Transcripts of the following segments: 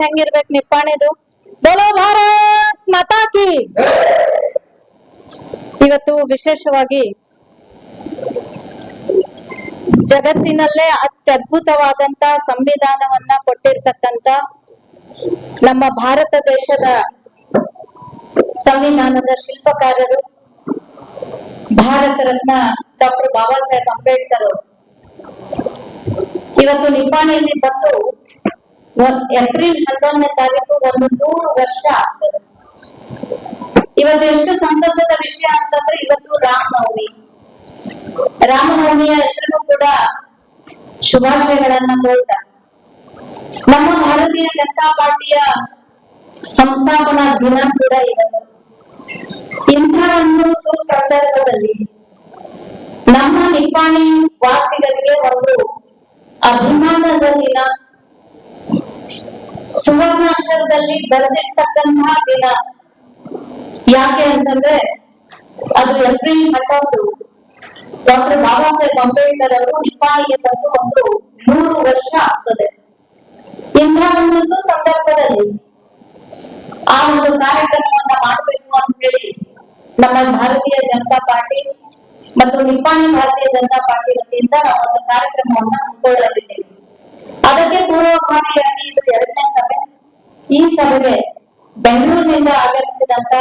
ಹೆಂಗಿರ್ಬೇಕು ನಿಪ್ಪಾಣಿದು? ಬೋಲೋ ಭಾರತ್ ಮತಾಕಿ ಇವತ್ತು ವಿಶೇಷವಾಗಿ ಜಗತ್ತಿನಲ್ಲೇ ಅತ್ಯದ್ಭುತವಾದಂತ ಸಂವಿಧಾನವನ್ನ ಕೊಟ್ಟಿರ್ತಕ್ಕಂತ ನಮ್ಮ ಭಾರತ ದೇಶದ ಸಂವಿಧಾನದ ಶಿಲ್ಪಕಾರರು ಭಾರತ ರತ್ನ ಡಾಕ್ಟರ್ ಬಾಬಾ ಸಾಹೇಬ್ ಅಂಬೇಡ್ಕರ್ ಅವರು. ಇವತ್ತು ನಿಪ್ಪಾಣಿಯಲ್ಲಿ ಬಂದು ಏಪ್ರಿಲ್ ಹನ್ನೊಂದನೇ ತಾರೀಕು ಒಂದು ನೂರು ವರ್ಷ ಆಗ್ತದೆ. ಇವತ್ತು ಎಷ್ಟು ಸಂತಸದ ವಿಷಯ ಅಂತಂದ್ರೆ ಇವತ್ತು ರಾಮನವಮಿ. ರಾಮನವಮಿಯ ಎಲ್ರಿಗೂ ಕೂಡ ಶುಭಾಶಯಗಳನ್ನ ಕೋರ್ತಾ. ನಮ್ಮ ಭಾರತೀಯ ಜನತಾ ಪಾರ್ಟಿಯ ಸಂಸ್ಥಾಪನಾ ದಿನ ಕೂಡ ಇವತ್ತು ಇಂಥ ಒಂದು ಸುಸಂದರ್ಭದಲ್ಲಿ ನಮ್ಮ ನಿಪ್ಪಾಣಿ ವಾಸಿಗಳಿಗೆ ಒಂದು ಅಭಿಮಾನದ ದಿನ ಸುವರ್ಣಾಕ್ಷರದಲ್ಲಿ ಬರೆದಿರ್ತಕ್ಕಂತಹ ದಿನ. ಯಾಕೆ ಅಂತಂದ್ರೆ, ಅದು ಏಪ್ರಿಲ್ ಹನ್ನೊಂದು. ಡಾಕ್ಟರ್ ಬಾಬಾ ಸಾಹೇಬ್ ಅಂಬೇಡ್ಕರ್ ಅವರು ನಿಪಾಯಿಗೆ ಬಂದು ಒಂದು ಮೂರು ವರ್ಷ ಆಗ್ತದೆ. ಇಂಥ ಒಂದು ಸಂದರ್ಭದಲ್ಲಿ ಆ ಒಂದು ಕಾರ್ಯಕ್ರಮವನ್ನ ಮಾಡಬೇಕು ಅಂತ ಹೇಳಿ ನಮ್ಮ ಭಾರತೀಯ ಜನತಾ ಪಾರ್ಟಿ ಮತ್ತು ನಿಪ್ಪಾಣಿ ಭಾರತೀಯ ಜನತಾ ಪಾರ್ಟಿ ವತಿಯಿಂದ ನಾವು ಒಂದು ಕಾರ್ಯಕ್ರಮವನ್ನ ಹಮ್ಮಿಕೊಳ್ಳಲಿದ್ದೇವೆ. ಅದಕ್ಕೆ ಪೂರ್ವಭಾವಿಯಾಗಿ ಇದು ಎರಡನೇ ಸಭೆ. ಈ ಸಭೆಗೆ ಬೆಂಗಳೂರಿನಿಂದ ಆಗಮಿಸಿದಂತ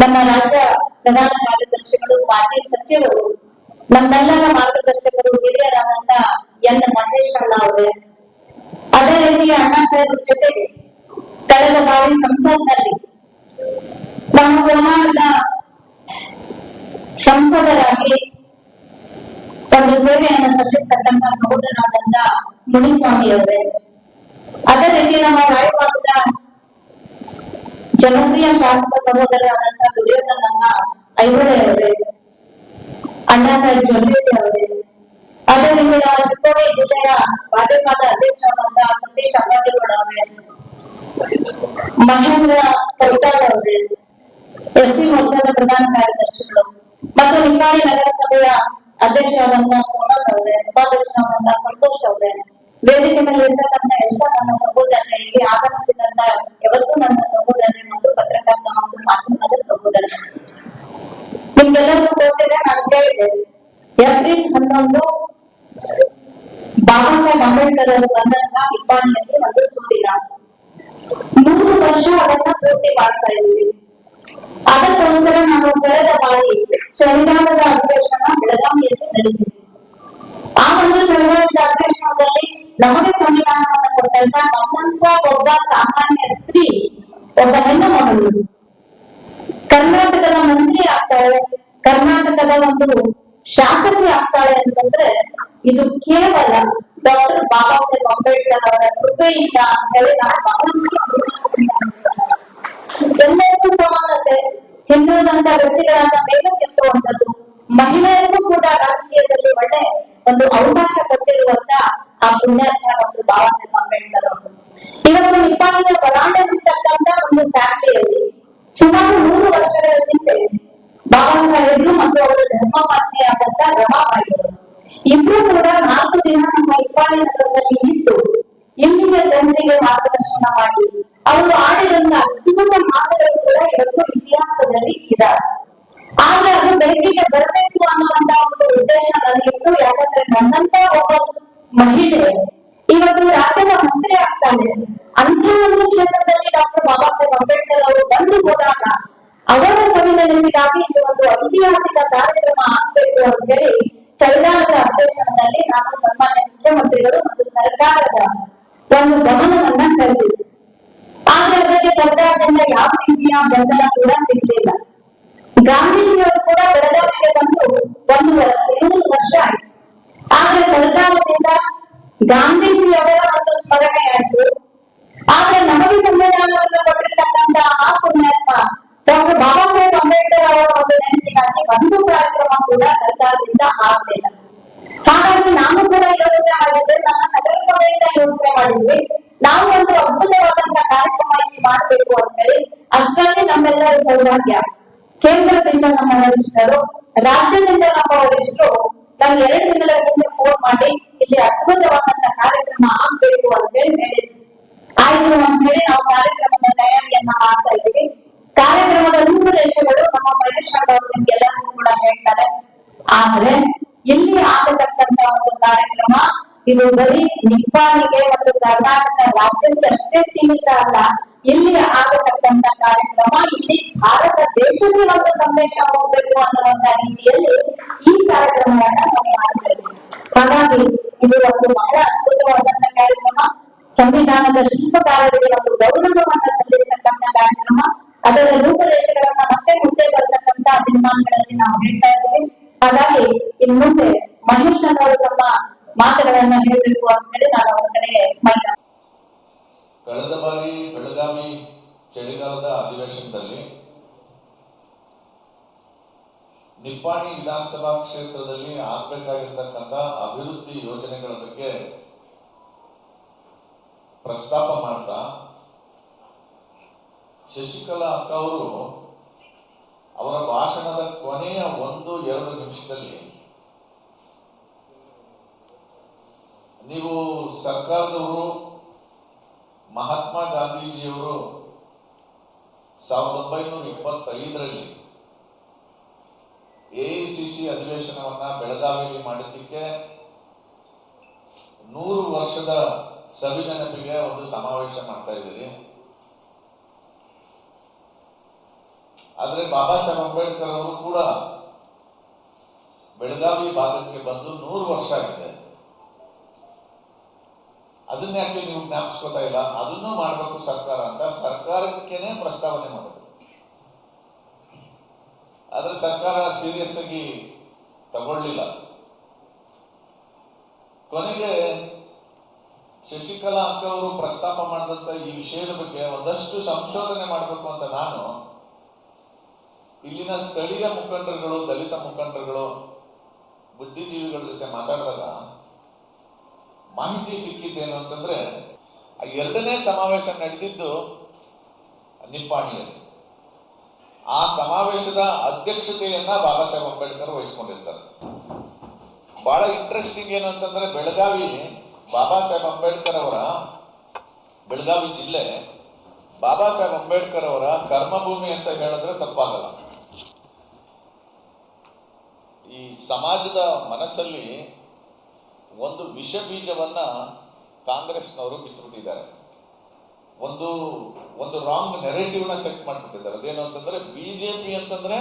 ನಮ್ಮ ರಾಜ್ಯ ಪ್ರಧಾನ ಕಾರ್ಯದರ್ಶಿಗಳು, ಮಾಜಿ ಸಚಿವರು, ನಮ್ಮೆಲ್ಲರ ಮಾರ್ಗದರ್ಶಕರು ಹಿರಿಯರಾದಂತ ಎನ್. ಮಹೇಶ್ ಅಣ್ಣ ಅವರೇ. ಅದೇ ರೀತಿ ಅಣ್ಣಾ ಸಾಹೇಬ್ ಜೊತೆಗೆ ಕಳೆದ ಬಾರಿ ಸಂಸತ್ನಲ್ಲಿ ನಮ್ಮ ಕೋಲಾರದ ಸಂಸದರಾಗಿ ಒಂದು ಸೇವೆಯನ್ನು ಸಲ್ಲಿಸತಕ್ಕಂತ ಸಹೋದರರಾದಂತ ಮುನಿಸ್ವಾಮಿ ಅವರೇ ಅದೇ ರೀತಿ ನಮ್ಮ ರಾಯಭಾಗದ ಜನಪ್ರಿಯ ಶಾಸಕ ಸಹೋದರರಾದಂತಹ ದುರ್ಯೋಧನನ್ನ ಐಹೊಳೆ ಅವರೇ, ಅಣ್ಣಾ ಸಾಹೇಬ್ ಜೊಲ್ಲೇಜಿ ಅವರೇ, ಅದೇ ರೀತಿ ನಮ್ಮ ಚಿಕ್ಕೋಡಿ ಜಿಲ್ಲೆಯ ಭಾಜಪದ ಅಧ್ಯಕ್ಷರಾದಂತ ಸತೀಶ್ ಅಪ್ಪಾಜಿಗೌಡ ಅವರೇ, ಮಹೇಂದ್ರ ಕೈತಾಳ್ ಅವರೇ ಎಸ್ ಸಿ ಮೋರ್ಚಾದ ಪ್ರಧಾನ ಕಾರ್ಯದರ್ಶಿಗಳು ಮತ್ತು ನಿಪ್ಪಾಣಿ ನಗರಸಭೆಯ ಅಧ್ಯಕ್ಷರಾದಂತಹ ಸೋಮಲ್ ಅವರೇ ಉಪಾಧ್ಯಕ್ಷರಾದಂತಹ ಸಂತೋಷ್ ಅವರೇ ವೇದಿಕೆ ಮೇಲೆ ಇರ್ತಕ್ಕಂಥ ಎಲ್ಲ ನನ್ನ ಸಹೋದರರೇ ಇಲ್ಲಿ ಆಗಮಿಸಿದಂತ ಯಾವತ್ತೂ ನನ್ನ ಸಹೋದರರೇ ಮತ್ತು ಪತ್ರಕರ್ತ ಮತ್ತು ಮಾಧ್ಯಮದ ಸಹೋದರ. ನಿಮ್ಗೆಲ್ಲರೂ ಗೊತ್ತಿದೆ, ನಾನು ಹೇಳಿದೆ. ಏಪ್ರಿಲ್ ಹನ್ನೊಂದು, ಬಾಬಾ ಸಾಹೇಬ್ ಅಂಬೇಡ್ಕರ್ ಅವರು ಬಂದಂತ ಇಬ್ಬಾಣಿಯಲ್ಲಿ ಒಂದು ಸುದಿನ. ನೂರು ವರ್ಷ ಅದನ್ನ ಪೂರ್ತಿ ಮಾಡ್ತಾ ಇದ್ದೀವಿ ಅದಕ್ಕೋಸ್ಕರ ನಾವು ಕಳೆದ ಬಾರಿ ಚಳಿಗಾಲದ ಅಧಿವೇಶನ ಬೆಳಗಾವಿಯಲ್ಲಿ ನಡೆದಿತ್ತು. ಆ ಒಂದು ಚಳವಳಿ ಅಧಿವೇಶನದಲ್ಲಿ ನಮಗೆ ಸಂವಿಧಾನವನ್ನು ಕೊಟ್ಟಂತ ನಮ್ಮಂತ ಒಬ್ಬ ಸಾಮಾನ್ಯ ಸ್ತ್ರೀ ಒಬ್ಬ ಹೆಣ್ಣು ಮಗಳು. ಕರ್ನಾಟಕದ ಮಂತ್ರಿ ಆಗ್ತಾಳೆ, ಕರ್ನಾಟಕದ ಒಂದು ಶಾಸಕಿ ಆಗ್ತಾಳೆ ಅಂತಂದ್ರೆ ಇದು ಕೇವಲ ಡಾಕ್ಟರ್ ಬಾಬಾ ಸಾಹೇಬ್ ಅಂಬೇಡ್ಕರ್ ಅವರ ಕೃಪೆಯಿಂದ ಅಂತ ಹೇಳಿ ನಾನು ಬಹಳಷ್ಟು ಎಲ್ಲರಿಗೂ ಸಮಾನತೆ, ಹಿಂದುಳಿದಂತ ವ್ಯಕ್ತಿಗಳನ್ನ ಮೇಲಕ್ಕೆತ್ತುವಂಥದ್ದು ಮಹಿಳೆಯರಿಗೂ ಕೂಡ ರಾಜಕೀಯದಲ್ಲಿ ಒಳ್ಳೆ ಒಂದು ಅವಕಾಶ ಕೊಟ್ಟಿರುವಂತ ಆ ಪುಣ್ಯಾತ್ಮ ಡಾಕ್ಟರ್ ಬಾಬಾ ಸಾಹೇಬ್ ಅಂಬೇಡ್ಕರ್ ಅವರು. ಇವತ್ತು ನಿಪ್ಪಾಣಿಯ ಬರಾಂಡೆ ಮಂತ್ರಿ ಅಂತ ಒಂದು ಕ್ಷೇತ್ರದಲ್ಲಿ ಡಾಕ್ಟರ್ ಬಾಬಾ ಸಾಹೇಬ್ ಅಂಬೇಡ್ಕರ್ ಅವರು ಬಂದು ಹೋದಾಗ ಅವರ ಸಂವಿಧಾನಕ್ಕಾಗಿ ಇದು ಒಂದು ಐತಿಹಾಸಿಕ ಕಾರ್ಯಕ್ರಮ ಆಗ್ಬೇಕು ಅಂತ ಹೇಳಿ ಚಳಿಗಾಲದ ಅಧಿವೇಶನದಲ್ಲಿ ನಾನು ಸನ್ಮಾನ್ಯ ಮುಖ್ಯಮಂತ್ರಿಗಳು ಮತ್ತು ಸರ್ಕಾರದ ಒಂದು ಗಮನವನ್ನ ಸೆಳೆದಿದೆ ಆದ್ರೆ ಅದಕ್ಕೆ ಸರ್ಕಾರದಿಂದ ಯಾವ ರೀತಿಯ ಬೆಂಬಲ ಕೂಡ ಸಿಗ್ಲಿಲ್ಲ. ಗಾಂಧೀಜಿಯವರು ಕೂಡ ಬೆಳಗಾವಿಗೆ ಬಂದು ಒಂದು ವರ್ಷ ಆಯ್ತು. ಆದ್ರೆ ಸರ್ಕಾರದಿಂದ ಗಾಂಧೀಜಿಯವರ ಒಂದು ಸ್ಮರಣೆ ಆಯ್ತು. ಆದ್ರೆ ನಮಗೆ ಸಂವಿಧಾನವನ್ನು ಕೊಟ್ಟಿರ್ತಕ್ಕಂತ ಆ ಪುಣ್ಯಾತ್ಮ ಡಾಕ್ಟರ್ ಬಾಬಾ ಸಾಹೇಬ್ ಅಂಬೇಡ್ಕರ್ ಅವರ ಒಂದು ನೆನಪಿಗಾಗಿ ಒಂದು ಕಾರ್ಯಕ್ರಮ ಕೂಡ ಸರ್ಕಾರದಿಂದ ಆಗಲಿಲ್ಲ. ಹಾಗಾಗಿ ನಾನು ಕೂಡ ಯೋಚನೆ ಮಾಡಿದ್ದೆ ನಮ್ಮ ನಗರಸಭೆಯಿಂದ ಯೋಚನೆ ಮಾಡಿದ್ವಿ. ನಾವು ಒಂದು ಅದ್ಭುತವಾದಂತ ಕಾರ್ಯಕ್ರಮ ಇಲ್ಲಿ ಮಾಡಬೇಕು ಅಂತ ಹೇಳಿ ಅಷ್ಟರಲ್ಲಿ ನಮ್ಮೆಲ್ಲರ ಸೌಭಾಗ್ಯ. ಕೇಂದ್ರದಿಂದ ನಮ್ಮ ವರಿಷ್ಠರು, ರಾಜ್ಯದಿಂದ ನಮ್ಮ ವರಿಷ್ಠರು ನಮ್ಗೆ ಎರಡು ತಿಂಗಳ ಹಿಂದೆ ಫೋನ್ ಮಾಡಿ ಇಲ್ಲಿ ಅದ್ಭುತವಾದಂತ ಕಾರ್ಯಕ್ರಮ ಆಗ್ಬೇಕು ಅಂತ ಹೇಳಿ ಆಯ್ತು ಅಂತ ಹೇಳಿ ನಾವು ಕಾರ್ಯಕ್ರಮದ ತಯಾರಿಯನ್ನ ಮಾಡ್ತಾ ಇದ್ದೀವಿ. ಕಾರ್ಯಕ್ರಮದ ರೂಪುರೇಷೆಗಳು ನಮ್ಮ ಅವರು ನಿಮ್ಗೆಲ್ಲರಿಗೂ ಕೂಡ ಹೇಳ್ತಾರೆ. ಆದ್ರೆ ಇಲ್ಲಿ ಆಗತಕ್ಕಂತ ಒಂದು ಕಾರ್ಯಕ್ರಮ, ಇದು ಬರೀ ನಿಪ್ಪಾಣಿಗೆ ಮತ್ತು ಕರ್ನಾಟಕ ರಾಜ್ಯಕ್ಕೆ ಅಷ್ಟೇ ಸೀಮಿತ ಅಲ್ಲ. ಇಲ್ಲಿ ಆಗತಕ್ಕಂತ ಕಾರ್ಯಕ್ರಮ, ಇಲ್ಲಿ ಭಾರತ ದೇಶಕ್ಕೆ ಒಂದು ಸಂದೇಶ ಹೋಗ್ಬೇಕು ಅನ್ನುವಂತ ರೀತಿಯಲ್ಲಿ ಈ ಕಾರ್ಯಕ್ರಮವನ್ನ ನಾವು ಮಾಡ್ತಾ ಇದ್ದೀವಿ. ಹಾಗಾಗಿ ಇದು ಒಂದು ಬಹಳ ಅದ್ಭುತವಾದಂತ ಕಾರ್ಯಕ್ರಮ ಸಂವಿಧಾನದ ಶಿಲ್ಪಕಾರರಿಗೆ ಒಂದು ಗೌರವವನ್ನ ಸಲ್ಲಿಸತಕ್ಕಂಥ ಕಾರ್ಯಕ್ರಮ. ಅದರ ರೂಪರೇಷೆಗಳನ್ನ ಮತ್ತೆ ಮುಂದೆ ಬರ್ತಕ್ಕಂತ ದಿನಮಾನಗಳಲ್ಲಿ ನಾವು ಹೇಳ್ತಾ ಇದ್ದೇವೆ. ಹಾಗಾಗಿ ಇನ್ ಮುಂದೆ ಅವರು ತಮ್ಮ ಮಾತುಗಳನ್ನ ಹೇಳಬೇಕು ಅಂತ ಹೇಳಿ ನಾನು ಅವರ ಕಡೆಗೆ ಮೈಕ್ ಕಳೆದ ಬಾರಿ ಬೆಳಗಾವಿ ಚಳಿಗಾಲದ ಅಧಿವೇಶನದಲ್ಲಿ ನಿಪ್ಪಾಣಿ ವಿಧಾನಸಭಾ ಕ್ಷೇತ್ರದಲ್ಲಿ ಆಗ್ಬೇಕಾಗಿರ್ತಕ್ಕಂಥ ಅಭಿವೃದ್ಧಿ ಯೋಜನೆಗಳ ಬಗ್ಗೆ ಪ್ರಸ್ತಾಪ ಮಾಡ್ತಾ ಶಶಿಕಲಾ ಅಕ್ಕ ಅವರು ಅವರ ಭಾಷಣದ ಕೊನೆಯ ಒಂದು, ಎರಡು ನಿಮಿಷದಲ್ಲಿ ನೀವು ಸರ್ಕಾರದವರು, ಮಹಾತ್ಮ ಗಾಂಧೀಜಿಯವರು ಸಾವಿರದ ಒಂಬೈನೂರ ಇಪ್ಪತ್ತೈದರಲ್ಲಿ ಎಐಸಿಸಿ ಅಧಿವೇಶನವನ್ನ ಬೆಳಗಾವಿಯಲ್ಲಿ ಮಾಡಿದ್ದಕ್ಕೆ ನೂರು ವರ್ಷದ ಸವಿನೆನಪಿಗೆ ಒಂದು ಸಮಾವೇಶ ಮಾಡ್ತಾ ಇದ್ದೀರಿ. ಆದ್ರೆ ಬಾಬಾ ಸಾಹೇಬ್ ಅಂಬೇಡ್ಕರ್ ಅವರು ಕೂಡ ಬೆಳಗಾವಿ ಭಾಗಕ್ಕೆ ಬಂದು ನೂರು ವರ್ಷ ಆಗಿದೆ. ಅದನ್ನ ಯಾಕೆ ನೀವು ಜ್ಞಾಪಿಸ್ಕೋತಾ ಇಲ್ಲ? ಅದನ್ನು ಮಾಡಬೇಕು ಸರ್ಕಾರ ಅಂತ ಸರ್ಕಾರಕ್ಕೇನೆ ಪ್ರಸ್ತಾವನೆ ಮಾಡೋದು ಆದ್ರೆ ಸರ್ಕಾರ ಸೀರಿಯಸ್ ಆಗಿ ತಗೊಳ್ಳಿಲ್ಲ. ಕೊನೆಗೆ ಶಶಿಕಲಾ ಅಕ್ಕ ಅವರು ಪ್ರಸ್ತಾಪ ಮಾಡಿದಂತ ಈ ವಿಷಯದ ಬಗ್ಗೆ ಒಂದಷ್ಟು ಸಂಶೋಧನೆ ಮಾಡಬೇಕು ಅಂತ ನಾನು. ಇಲ್ಲಿನ ಸ್ಥಳೀಯ ಮುಖಂಡರುಗಳು, ದಲಿತ ಮುಖಂಡರುಗಳು, ಬುದ್ಧಿಜೀವಿಗಳ ಜೊತೆ ಮಾತಾಡಿದಾಗ ಮಾಹಿತಿ ಸಿಕ್ಕಿದ್ದೇನು ಅಂತಂದ್ರೆ ಎರಡನೇ ಸಮಾವೇಶ ನಡೆದಿದ್ದು ನಿಪ್ಪಾಣಿಯಲ್ಲಿ. ಆ ಸಮಾವೇಶದ ಅಧ್ಯಕ್ಷತೆಯನ್ನ ಬಾಬಾ ಸಾಹೇಬ್ ಅಂಬೇಡ್ಕರ್ ವಹಿಸ್ಕೊಂಡಿರ್ತಾರೆ. ಬಹಳ ಇಂಟ್ರೆಸ್ಟಿಂಗ್ ಏನು ಅಂತಂದ್ರೆ ಬೆಳಗಾವಿ ಬಾಬಾ ಸಾಹೇಬ್ ಅಂಬೇಡ್ಕರ್ ಅವರ ಬೆಳಗಾವಿ ಜಿಲ್ಲೆ ಬಾಬಾ ಸಾಹೇಬ್ ಅಂಬೇಡ್ಕರ್ ಅವರ ಕರ್ಮಭೂಮಿ ಅಂತ ಹೇಳಿದ್ರೆ ತಪ್ಪಾಗಲ್ಲ. ಈ ಸಮಾಜದ ಮನಸ್ಸಲ್ಲಿ ಒಂದು ವಿಷ ಬೀಜವನ್ನ ಕಾಂಗ್ರೆಸ್ನವರು ಬಿತ್ತುಬಿಟ್ಟಿದ್ದಾರೆ ಒಂದು ಒಂದು ರಾಂಗ್ ನೆರೇಟಿವ್ನ ಸೆಟ್ ಮಾಡ್ಬಿಟ್ಟಿದ್ದಾರೆ. ಅದೇನು ಅಂತಂದ್ರೆ ಬಿಜೆಪಿ ಅಂತಂದ್ರೆ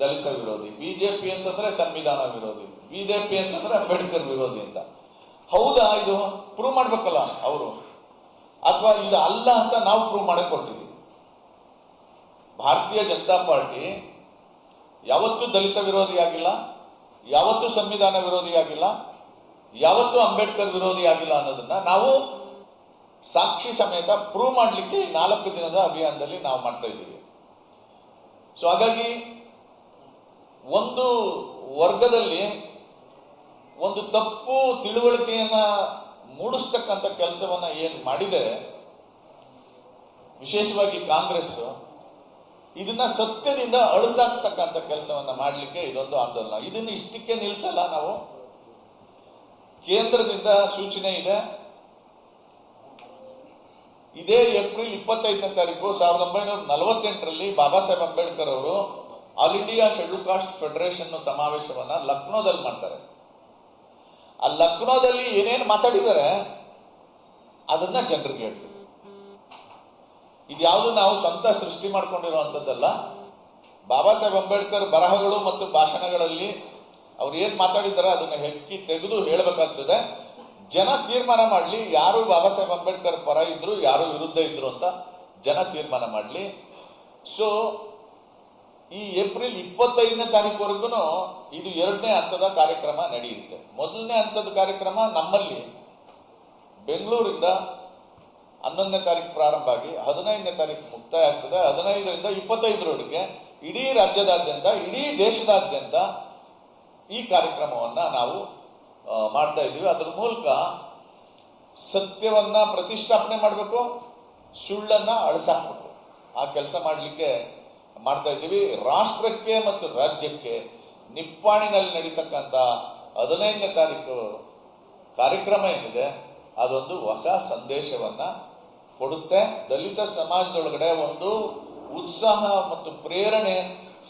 ದಲಿತ ವಿರೋಧಿ ಬಿಜೆಪಿ ಅಂತಂದ್ರೆ ಸಂವಿಧಾನ ವಿರೋಧಿ ಬಿಜೆಪಿ ಅಂತಂದ್ರೆ ಅಂಬೇಡ್ಕರ್ ವಿರೋಧಿ ಅಂತ. ಹೌದಾ ಇದು? ಪ್ರೂವ್ ಮಾಡ್ಬೇಕಲ್ಲ ಅವರು. ಅಥವಾ ಇದು ಅಲ್ಲ ಅಂತ ನಾವು ಪ್ರೂವ್ ಮಾಡಕ್ ಕೊಟ್ಟಿದ್ದೀವಿ ಭಾರತೀಯ ಜನತಾ ಪಾರ್ಟಿ ಯಾವತ್ತೂ ದಲಿತ ವಿರೋಧಿ ಆಗಿಲ್ಲ, ಯಾವತ್ತೂ ಸಂವಿಧಾನ ವಿರೋಧಿ ಆಗಿಲ್ಲ, ಯಾವತ್ತೂ ಅಂಬೇಡ್ಕರ್ ವಿರೋಧಿ ಆಗಿಲ್ಲ ಅನ್ನೋದನ್ನ ನಾವು ಸಾಕ್ಷಿ ಸಮೇತ ಪ್ರೂವ್ ಮಾಡಲಿಕ್ಕೆ ಈ ನಾಲ್ಕು ದಿನದ ಅಭಿಯಾನದಲ್ಲಿ ನಾವು ಮಾಡ್ತಾ ಇದ್ದೀವಿ. ಸೊ ಹಾಗಾಗಿ ಒಂದು ವರ್ಗದಲ್ಲಿ ಒಂದು ತಪ್ಪು ತಿಳುವಳಿಕೆಯನ್ನ ಮೂಡಿಸ್ತಕ್ಕಂಥ ಕೆಲಸವನ್ನ ಏನು ಮಾಡಿದೆ, ವಿಶೇಷವಾಗಿ ಕಾಂಗ್ರೆಸ್, ಇದನ್ನ ಸತ್ಯದಿಂದ ಅಳಿಸಾಕ್ತಕ್ಕಂಥ ಕೆಲಸವನ್ನ ಮಾಡಲಿಕ್ಕೆ ಇದೊಂದು ಆಂದೋಲನ. ಇದನ್ನ ಇಷ್ಟಕ್ಕೆ ನಿಲ್ಸಲ್ಲ ನಾವು. ಕೇಂದ್ರದಿಂದ ಸೂಚನೆ ಇದೆ. ಇದೇ ಏಪ್ರಿಲ್ ಇಪ್ಪತ್ತೈದನೇ ತಾರೀಕು ಸಾವಿರದ ಒಂಬೈನೂರ ನಲವತ್ತೆಂಟರಲ್ಲಿ ಬಾಬಾ ಸಾಹೇಬ್ ಅಂಬೇಡ್ಕರ್ ಅವರು all India schedule caste federation ಸಮಾವೇಶವನ್ನ ಲಕ್ನೋದಲ್ಲಿ ಮಾಡ್ತಾರೆ. ಆ ಲಕ್ನೋದಲ್ಲಿ ಏನೇನು ಮಾತಾಡಿದ್ದಾರೆ ಅದನ್ನ ಜನರಿಗೆ ಹೇಳ್ತೀವಿ. ಇದ್ಯಾವುದು ನಾವು ಸ್ವಂತ ಸೃಷ್ಟಿ ಮಾಡ್ಕೊಂಡಿರುವಂಥದ್ದಲ್ಲ ಬಾಬಾ ಸಾಹೇಬ್ ಅಂಬೇಡ್ಕರ್ ಬರಹಗಳು ಮತ್ತು ಭಾಷಣಗಳಲ್ಲಿ ಅವ್ರು ಏನು ಮಾತಾಡಿದ್ದಾರೆ ಅದನ್ನು ಹೆಕ್ಕಿ ತೆಗೆದು ಹೇಳಬೇಕಾಗ್ತದೆ. ಜನ ತೀರ್ಮಾನ ಮಾಡಲಿ, ಯಾರು ಬಾಬಾ ಸಾಹೇಬ್ ಅಂಬೇಡ್ಕರ್ ಪರ ಇದ್ರು, ಯಾರು ವಿರುದ್ಧ ಇದ್ರು ಅಂತ ಜನ ತೀರ್ಮಾನ ಮಾಡಲಿ. ಸೊ ಈ ಏಪ್ರಿಲ್ ಇಪ್ಪತ್ತೈದನೇ ತಾರೀಕುವರೆಗೂ ಇದು ಎರಡನೇ ಹಂತದ ಕಾರ್ಯಕ್ರಮ ನಡೆಯುತ್ತೆ. ಮೊದಲನೇ ಹಂತದ ಕಾರ್ಯಕ್ರಮ ನಮ್ಮಲ್ಲಿ ಬೆಂಗಳೂರಿಂದ ಹನ್ನೊಂದನೇ ತಾರೀಕು ಪ್ರಾರಂಭ ಆಗಿ ಹದಿನೈದನೇ ತಾರೀಕು ಮುಕ್ತಾಯ ಆಗ್ತದೆ ಹದಿನೈದರಿಂದ ಇಪ್ಪತ್ತೈದರವರೆಗೆ ಇಡೀ ರಾಜ್ಯದಾದ್ಯಂತ, ಇಡೀ ದೇಶದಾದ್ಯಂತ ಈ ಕಾರ್ಯಕ್ರಮವನ್ನು ನಾವು ಮಾಡ್ತಾ ಇದ್ದೀವಿ. ಅದ್ರ ಮೂಲಕ ಸತ್ಯವನ್ನ ಪ್ರತಿಷ್ಠಾಪನೆ ಮಾಡಬೇಕು, ಸುಳ್ಳನ್ನು ಅಳಸಾಕ್ಬೇಕು. ಆ ಕೆಲಸ ಮಾಡಲಿಕ್ಕೆ ಮಾಡ್ತಾ ಇದ್ದೀವಿ. ರಾಷ್ಟ್ರಕ್ಕೆ ಮತ್ತು ರಾಜ್ಯಕ್ಕೆ ನಿಪ್ಪಾಣಿನಲ್ಲಿ ನಡೀತಕ್ಕಂಥ ಹದಿನೈದನೇ ತಾರೀಕು ಕಾರ್ಯಕ್ರಮ ಏನಿದೆ, ಅದೊಂದು ಹೊಸ ಸಂದೇಶವನ್ನ ಕೊಡುತ್ತೆ. ದಲಿತ ಸಮಾಜದೊಳಗಡೆ ಒಂದು ಉತ್ಸಾಹ ಮತ್ತು ಪ್ರೇರಣೆ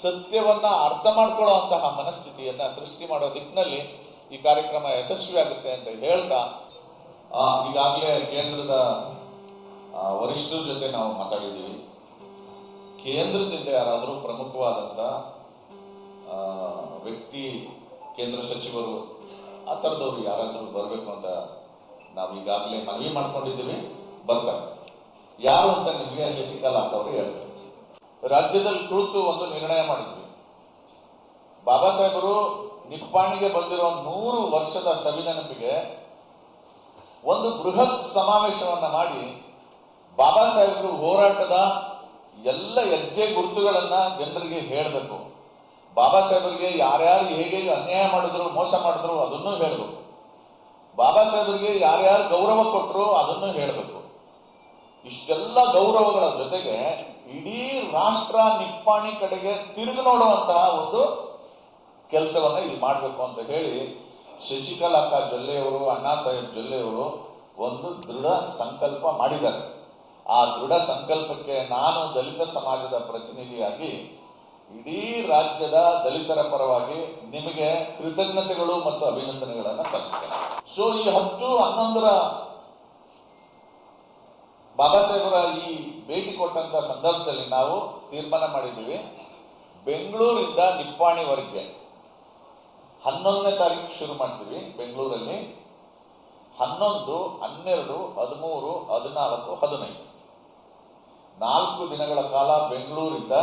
ಸತ್ಯವನ್ನ ಅರ್ಥ ಮಾಡ್ಕೊಳ್ಳುವಂತಹ ಮನಸ್ಥಿತಿಯನ್ನ ಸೃಷ್ಟಿ ಮಾಡೋ ದಿಕ್ಕಿನಲ್ಲಿ ಈ ಕಾರ್ಯಕ್ರಮ ಯಶಸ್ವಿ ಆಗುತ್ತೆ ಅಂತ ಹೇಳ್ತಾ ಈಗಾಗಲೇ ಕೇಂದ್ರದ ವರಿಷ್ಠರ ಜೊತೆ ನಾವು ಮಾತಾಡಿದ್ದೀವಿ. ಕೇಂದ್ರದಿಂದ ಯಾರಾದರೂ ಪ್ರಮುಖವಾದಂಥ ವ್ಯಕ್ತಿ, ಕೇಂದ್ರ ಸಚಿವರು, ಆ ಥರದವ್ರು ಯಾರಾದರೂ ಬರಬೇಕು ಅಂತ ನಾವು ಈಗಾಗಲೇ ಮನವಿ ಮಾಡ್ಕೊಂಡಿದ್ದೀವಿ. ಬರ್ತಾರೆ. ಯಾರು ಅಂತ ನಿಮಗೆ ಶಶಿಕಲಾ ಅವರು ಹೇಳ್ತಾರೆ. ರಾಜ್ಯದಲ್ಲಿ ಕುಳಿತು ಒಂದು ನಿರ್ಣಯ ಮಾಡಿದ್ವಿ. ಬಾಬಾ ಸಾಹೇಬರು ನಿಪ್ಪಾಣಿಗೆ ಬಂದಿರೋ ನೂರು ವರ್ಷದ ಸವಿನೆನಪಿಗೆ ಒಂದು ಬೃಹತ್ ಸಮಾವೇಶವನ್ನ ಮಾಡಿ ಬಾಬಾ ಸಾಹೇಬ್ರು ಹೋರಾಟದ ಎಲ್ಲ ಹೆಜ್ಜೆ ಗುರುತುಗಳನ್ನ ಜನರಿಗೆ ಹೇಳಬೇಕು. ಬಾಬಾ ಸಾಹೇಬರಿಗೆ ಯಾರ್ಯಾರು ಹೇಗೆ ಅನ್ಯಾಯ ಮಾಡಿದ್ರು, ಮೋಸ ಮಾಡಿದ್ರು ಅದನ್ನು ಹೇಳಬೇಕು. ಬಾಬಾ ಸಾಹೇಬರಿಗೆ ಯಾರ್ಯಾರು ಗೌರವ ಕೊಟ್ಟರು ಅದನ್ನು ಹೇಳಬೇಕು. ಇಷ್ಟೆಲ್ಲ ಗೌರವಗಳ ಜೊತೆಗೆ ಇಡೀ ರಾಷ್ಟ್ರ ನಿಪ್ಪಾಣಿ ಕಡೆಗೆ ತಿರುಗಿ ನೋಡುವಂತಹ ಒಂದು ಕೆಲಸವನ್ನ ಇಲ್ಲಿ ಮಾಡಬೇಕು ಅಂತ ಹೇಳಿ ಶಶಿಕಲಾ ಅಕ್ಕ ಜೊಲ್ಲೆಯವರು, ಅಣ್ಣಾ ಸಾಹೇಬ್ ಜೊಲ್ಲೆಯವರು ಒಂದು ದೃಢ ಸಂಕಲ್ಪ ಮಾಡಿದ್ದಾರೆ. ಆ ದೃಢ ಸಂಕಲ್ಪಕ್ಕೆ ನಾನು ದಲಿತ ಸಮಾಜದ ಪ್ರತಿನಿಧಿಯಾಗಿ ಇಡೀ ರಾಜ್ಯದ ದಲಿತರ ಪರವಾಗಿ ನಿಮಗೆ ಕೃತಜ್ಞತೆಗಳು ಮತ್ತು ಅಭಿನಂದನೆಗಳನ್ನು ಸಲ್ಲಿಸ್ತೇನೆ. ಸೊ ಈ ಹತ್ತು ಹನ್ನೊಂದರ ಬಾಬಾ ಸಾಹೇಬರ ಈ ಭೇಟಿ ಕೊಟ್ಟಂತ ಸಂದರ್ಭದಲ್ಲಿ ನಾವು ತೀರ್ಮಾನ ಮಾಡಿದ್ದೀವಿ. ಬೆಂಗಳೂರಿಂದ ನಿಪ್ಪಾಣಿವರೆಗೆ. ಹನ್ನೊಂದನೇ ತಾರೀಕು ಶುರು ಮಾಡ್ತೀವಿ ಬೆಂಗಳೂರಲ್ಲಿ. ಹನ್ನೊಂದು, ಹನ್ನೆರಡು, ಹದಿಮೂರು, ಹದಿನಾಲ್ಕು, ಹದಿನೈದು. ನಾಲ್ಕು ದಿನಗಳ ಕಾಲ ಬೆಂಗಳೂರಿಂದ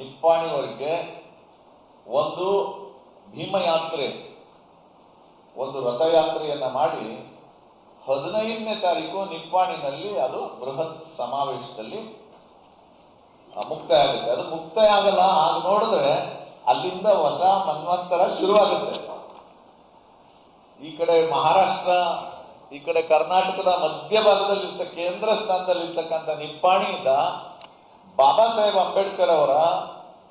ನಿಪ್ಪಾಣಿವರೆಗೆ ಒಂದು ಭೀಮಯಾತ್ರೆ, ಒಂದು ರಥಯಾತ್ರೆಯನ್ನು ಮಾಡಿ ಹದಿನೈದನೇ ತಾರೀಕು ನಿಪ್ಪಾಣಿನಲ್ಲಿ ಅದು ಬೃಹತ್ ಸಮಾವೇಶದಲ್ಲಿ ಮುಕ್ತಾಯ ಆಗುತ್ತೆ. ಅದು ಮುಕ್ತಾಯ ಆಗಲ್ಲ, ಆಗ ನೋಡಿದ್ರೆ ಅಲ್ಲಿಂದ ಹೊಸ ಮನ್ವಂತರ ಶುರುವಾಗುತ್ತೆ. ಈ ಕಡೆ ಮಹಾರಾಷ್ಟ್ರ, ಈ ಕಡೆ ಕರ್ನಾಟಕದ ಮಧ್ಯಭಾಗದಲ್ಲಿರ್ತ ಕೇಂದ್ರ ಸ್ಥಾನದಲ್ಲಿರ್ತಕ್ಕಂಥ ನಿಪ್ಪಾಣಿಯಿಂದ ಬಾಬಾ ಸಾಹೇಬ್ ಅಂಬೇಡ್ಕರ್ ಅವರ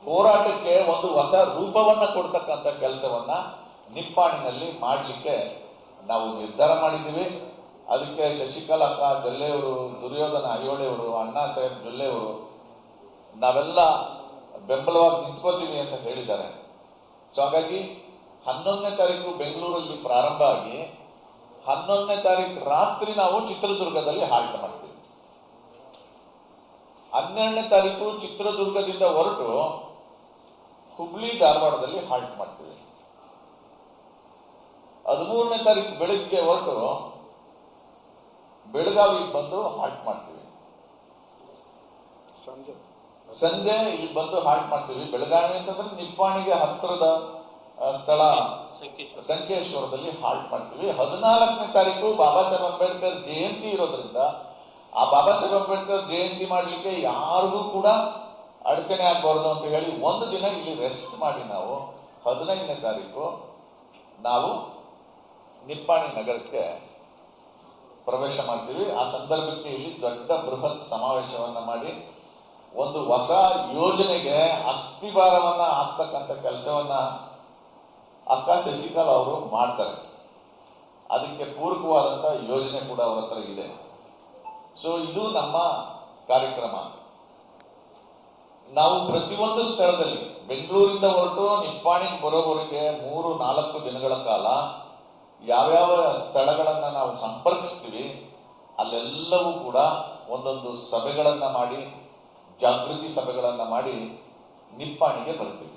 ಹೋರಾಟಕ್ಕೆ ಒಂದು ಹೊಸ ರೂಪವನ್ನು ಕೊಡ್ತಕ್ಕಂಥ ಕೆಲಸವನ್ನ ನಿಪ್ಪಾಣಿನಲ್ಲಿ ಮಾಡಲಿಕ್ಕೆ ನಾವು ನಿರ್ಧಾರ ಮಾಡಿದ್ದೀವಿ. ಅದಕ್ಕೆ ಶಶಿಕಲಾ ಜೊಲ್ಲೆಯವರು, ದುರ್ಯೋಧನ ಅಯೋಳೆಯವರು ಅಣ್ಣಾ ಸಾಹೇಬ್ ಜೊಲ್ಲೆಯವರು, ನಾವೆಲ್ಲ ಬೆಂಬಲವಾಗಿ ನಿಂತ್ಕೋತೀವಿ ಅಂತ ಹೇಳಿದ್ದಾರೆ. ಸೊ ಹಾಗಾಗಿ ಹನ್ನೊಂದನೇ ತಾರೀಕು ಬೆಂಗಳೂರಲ್ಲಿ ಪ್ರಾರಂಭ ಆಗಿ ಹನ್ನೊಂದನೇ ತಾರೀಕು ರಾತ್ರಿ ನಾವು ಚಿತ್ರದುರ್ಗದಲ್ಲಿ ಹಾಲ್ಟ್ ಮಾಡ್ತೀವಿ. ಹನ್ನೆರಡನೇ ತಾರೀಕು ಚಿತ್ರದುರ್ಗದಿಂದ ಹೊರಟು ಹುಬ್ಳಿ ಧಾರವಾಡದಲ್ಲಿ ಹಾಲ್ಟ್ ಮಾಡ್ತೀವಿ. ಹದಿಮೂರನೇ ತಾರೀಕು ಬೆಳಿಗ್ಗೆ ಹೊರಟು ಬೆಳಗಾವಿಗೆ ಬಂದು ಹಾಲ್ಟ್ ಮಾಡ್ತೀವಿ. ಸಂಜೆ. ಸಂಜೆ ಇಲ್ಲಿ ಬಂದು ಹಾಲ್ಟ್ ಮಾಡ್ತೀವಿ. ಬೆಳಗಾವಿ ಅಂತಂದ್ರೆ ನಿಪ್ಪಾಣಿಗೆ ಹತ್ತಿರದ ಸ್ಥಳ. ಸಂಕೇಶ್ವರದಲ್ಲಿ ಹಾಲ್ಟ್ ಮಾಡ್ತೀವಿ. ಹದಿನಾಲ್ಕನೇ ತಾರೀಕು ಬಾಬಾ ಸಾಹೇಬ್ ಅಂಬೇಡ್ಕರ್ ಜಯಂತಿ ಇರೋದ್ರಿಂದ ಆ ಬಾಬಾ ಸಾಹೇಬ್ ಅಂಬೇಡ್ಕರ್ ಜಯಂತಿ ಮಾಡ್ಲಿಕ್ಕೆ ಯಾರಿಗೂ ಕೂಡ ಅಡಚಣೆ ಆಗಬಾರ್ದು ಅಂತ ಹೇಳಿ ಒಂದು ದಿನ ಇಲ್ಲಿ ರೆಸ್ಟ್ ಮಾಡಿ ನಾವು. ಹದಿನೈದನೇ ತಾರೀಕು ನಾವು ನಿಪ್ಪಾಣಿ ನಗರಕ್ಕೆ ಪ್ರವೇಶ ಮಾಡ್ತೀವಿ. ಆ ಸಂದರ್ಭಕ್ಕೆ ಇಲ್ಲಿ ದೊಡ್ಡ ಬೃಹತ್ ಸಮಾವೇಶವನ್ನು ಮಾಡಿ ಒಂದು ಹೊಸ ಯೋಜನೆಗೆ ಅಸ್ಥಿಭಾರವನ್ನ ಹಾಕ್ತಕ್ಕಂಥ ಕೆಲಸವನ್ನ ಅಕ್ಕ ಶಶಿಕಲಾ ಅವರು ಮಾಡ್ತಾರೆ. ಅದಕ್ಕೆ ಪೂರಕವಾದಂತ ಯೋಜನೆ ಕೂಡ ಅವರ ಹತ್ರ ಇದೆ. ಸೊ ಇದು ನಮ್ಮ ಕಾರ್ಯಕ್ರಮ. ನಾವು ಪ್ರತಿಯೊಂದು ಸ್ಥಳದಲ್ಲಿ, ಬೆಂಗಳೂರಿಂದ ಹೊರಟು ನಿಪ್ಪಾಣಿಗೆ ಬರೋವರೆಗೆ ಮೂರು, ನಾಲ್ಕು ದಿನಗಳ ಕಾಲ ಯಾವ್ಯಾವ ಸ್ಥಳಗಳನ್ನ ನಾವು ಸಂಪರ್ಕಿಸ್ತೀವಿ, ಅಲ್ಲೆಲ್ಲವೂ ಕೂಡ ಒಂದೊಂದು ಸಭೆಗಳನ್ನ ಮಾಡಿ ಜಾಗೃತಿ ಸಭೆಗಳನ್ನು ಮಾಡಿ ನಿಪ್ಪಾಣಿಗೆ ಬರ್ತೀವಿ